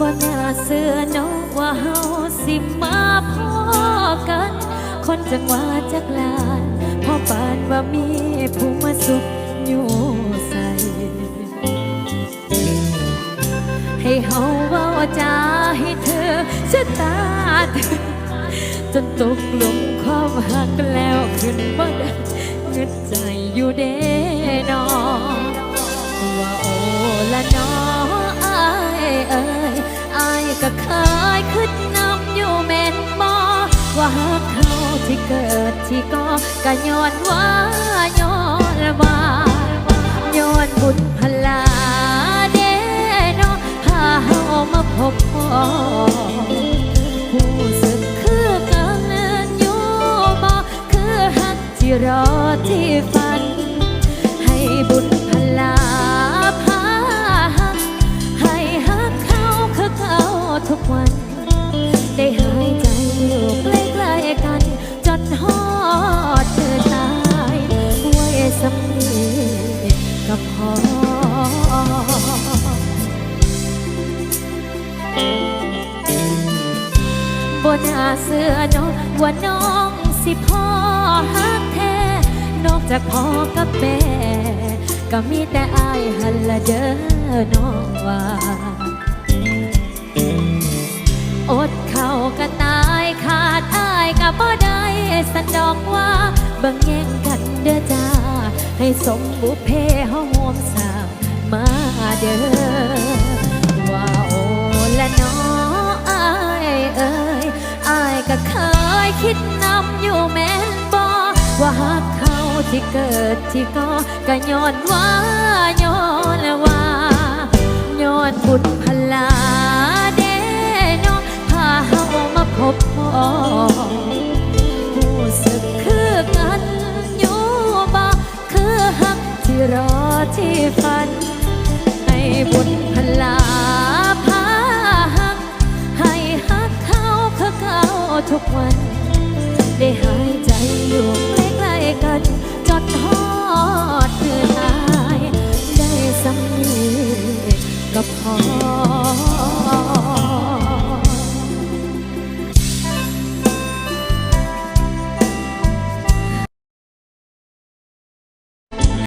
บ่น่าเสือเนอะว่าเฮาสิมาพอกัน คนจังหวาจักลานพอปานว่ามีผู้มาสุขอยู่ใส่ให้เฮาเว้าจาให้เธอชะตาเธอจนตกหลุมความหักแล้วขึ้นบ่ได้เงึดใจอยู่เด้นอว่าโอละนออายเอ้ยอาย ก็เคยคิดนนำอยู่แม่นบ่ว่าหักเขาที่เกิดที่ก็ก็ย้อนว่าย้อนว่าย้อนบุญพลาเด้นอพาเฮามาพบพ่อผู้สึกคือกันอยู่บ่คือหักที่รอที่ ทุกวัน ได้หายใจอยู่ใกล้ๆกัน จนฮอดเธอตายไว้สำนีก็พอบนอาเสือน้องว่าน้องสิพ่อฮักแท้นอกจากพ่อกับแม่ ก็มีแต่อายหันละเด้อน้องว่า สันดอกว่าเบิ่งแย่งกันเด้อจ้า ให้สมบุพเพเฮาห่วมสางมาเด้อว่าโอ้ละน้ออายเอ้ยอายก็เคยคิดนำอยู่แม่นบ่ว่าหากเขาที่เกิดที่ก็ก็ย้อนว่าย้อนว่าย้อนบุญพลาเด้เนาะพาเฮามาพบพ่อ รอที่ฝัน ให้บุญพลาพาหัก ให้หักเขาคือเขาทุกวัน